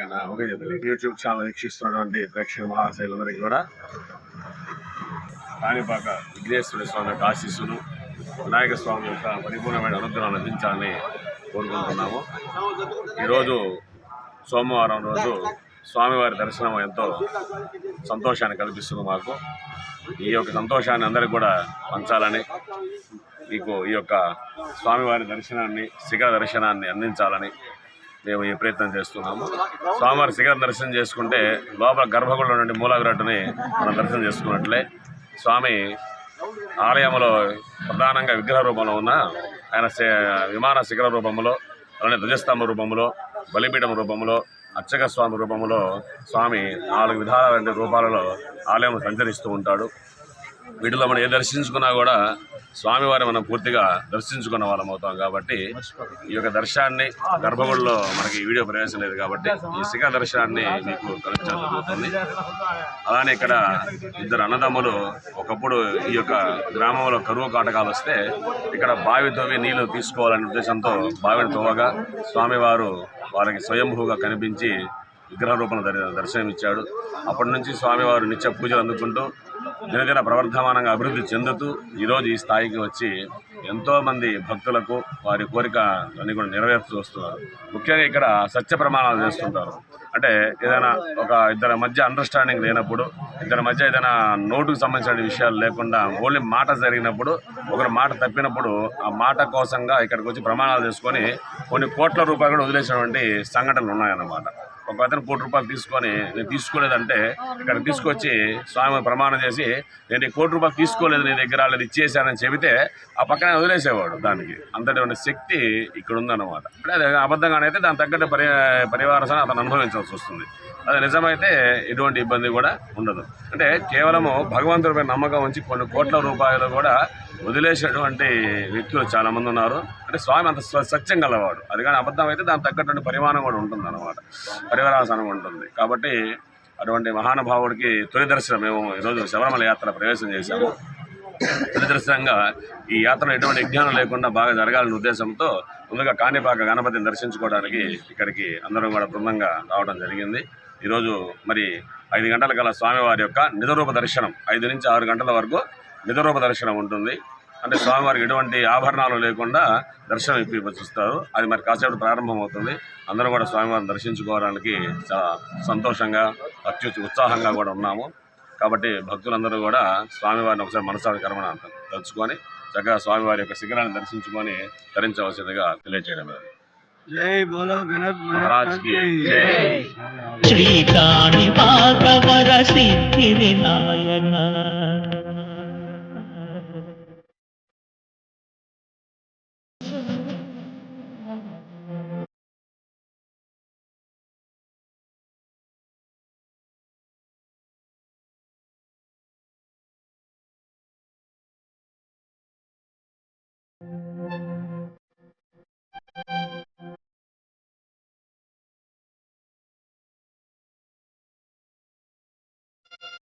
YouTube channel వీక్షిస్తున్నటువంటి ప్రేక్షక మహాశైలందరికీ కూడా కాణిపాక విఘ్నేశ్వర స్వామి యొక్క ఆశీస్సులు వినాయక స్వామి యొక్క పరిపూర్ణమైన అనుగ్రహం అందించాలని కోరుకుంటున్నాము. ఈరోజు సోమవారం రోజు స్వామివారి దర్శనం ఎంతో సంతోషాన్ని కల్పిస్తుంది మాకు. ఈ యొక్క సంతోషాన్ని అందరికి కూడా పంచాలని మీకు ఈ యొక్క స్వామివారి దర్శనాన్ని శిఖర దర్శనాన్ని అందించాలని మేము ఈ ప్రయత్నం చేస్తున్నాము. స్వామివారి శిఖర దర్శనం చేసుకుంటే లోపల గర్భగుడిలో నుండి మూలవిరాట్టుని మనం దర్శనం చేసుకున్నట్లే స్వామి ఆలయంలో ప్రధానంగా విగ్రహ రూపంలో ఉన్న ఆయన విమాన శిఖర రూపంలో అలానే ధ్వజస్తంభ రూపంలో బలిపీఠం రూపంలో అర్చక స్వామి రూపంలో స్వామి నాలుగు విధాలైన రూపాలలో ఆలయం సంచరిస్తూ ఉంటాడు. వీటిలో మనం ఏ దర్శించుకున్నా కూడా స్వామివారి మనం పూర్తిగా దర్శించుకున్న వాళ్ళం అవుతాం కాబట్టి ఈ యొక్క దర్శనాన్ని గర్భగుడిలో మనకి వీడియో ప్రవేశం లేదు కాబట్టి ఈ శిఖా దర్శనాన్ని మీకు కలిగించడం జరుగుతుంది అలానే ఇక్కడ ఇద్దరు అన్నదమ్ములు ఒకప్పుడు ఈ యొక్క గ్రామంలో కరువు కాటకాలు వస్తే ఇక్కడ బావి తవ్వి నీళ్ళు తీసుకోవాలనే ఉద్దేశంతో బావిని తవ్వగా స్వామివారు వారికి స్వయంభూగా కనిపించి విగ్రహ రూపంలో దర్- దర్శనమిచ్చాడు. అప్పటి నుంచి స్వామివారు నిత్య పూజలు అందుకుంటూ దినదిన ప్రవర్ధమానంగా అభివృద్ధి చెందుతూ ఈరోజు ఈ స్థాయికి వచ్చి ఎంతోమంది భక్తులకు వారి కోరిక అన్ని కూడా నెరవేర్చు వస్తున్నారు. ముఖ్యంగా ఇక్కడ సత్య ప్రమాణాలు చేస్తుంటారు. అంటే ఏదైనా ఒక ఇద్దరి మధ్య అండర్స్టాండింగ్ లేనప్పుడు ఇద్దరి మధ్య ఏదైనా నోటుకు సంబంధించిన విషయాలు లేకుండా ఓన్లీ మాట జరిగినప్పుడు ఒకరు మాట తప్పినప్పుడు ఆ మాట కోసంగా ఇక్కడికి వచ్చి ప్రమాణాలు చేసుకొని కొన్ని కోట్ల రూపాయలు కూడా వదిలేసినటువంటి సంఘటనలు ఉన్నాయన్నమాట. ఒక అతను కోటి రూపాయలు తీసుకొని నేను తీసుకోలేదంటే ఇక్కడ తీసుకొచ్చి స్వామి ప్రమాణం చేసి నేను ఈ కోటి రూపాయలు తీసుకోలేదు నీ దగ్గర వాళ్ళది ఇచ్చేసానని చెబితే ఆ పక్కనే వదిలేసేవాడు దానికి. అంతటి శక్తి ఇక్కడ ఉందన్నమాట. అంటే అది అబద్ధంగానైతే దాని తగ్గట్టు పరి పరివారసన అతను అనుభవించాల్సి వస్తుంది. అది నిజమైతే ఎటువంటి ఇబ్బంది కూడా ఉండదు. అంటే కేవలము భగవంతుడిపై నమ్మకం ఉంచి కొన్ని కోట్ల రూపాయలు కూడా వదిలేసినటువంటి వ్యక్తులు చాలామంది ఉన్నారు. అంటే స్వామి అంత స్వ- సత్యం గలవాడు. అది కానీ అబద్ధం అయితే దానికి తగ్గటువంటి పరిమాణం కూడా ఉంటుంది అనమాట పరివరాసనం ఉంటుంది. కాబట్టి అటువంటి మహానుభావుడికి తొలి దర్శనం మేము ఈరోజు శబరిమల యాత్ర ప్రవేశం చేశాము. తొలి దర్శనంగా ఈ యాత్రలో ఎటువంటి విజ్ఞానం లేకుండా బాగా జరగాలనే ఉద్దేశంతో ముందుగా కాణిపాక గణపతిని దర్శించుకోవడానికి ఇక్కడికి అందరం కూడా బృందంగా రావడం జరిగింది. ఈరోజు మరి ఐదు గంటల కల స్వామివారి యొక్క నిజరూప దర్శనం ఐదు నుంచి ఆరు గంటల వరకు నిజరూప దర్శనం ఉంటుంది. అంటే స్వామివారికి ఎటువంటి ఆభరణాలు లేకుండా దర్శనం ఇప్పిస్తారు. అది మరి కాసేపు ప్రారంభం అవుతుంది అందరూ కూడా స్వామివారిని దర్శించుకోవడానికి చాలా సంతోషంగా అత్యుత ఉత్సాహంగా కూడా ఉన్నాము. కాబట్టి భక్తులందరూ కూడా స్వామివారిని ఒకసారి మనసాకరమణ తలుచుకొని చక్కగా స్వామివారి యొక్క శిఖరాన్ని దర్శించుకొని ధరించవలసిందిగా తెలియజేయడం జై బోలో గణప మహారాజ్కి జై. శ్రీకాణి భాగవర సిద్ధి వినాయన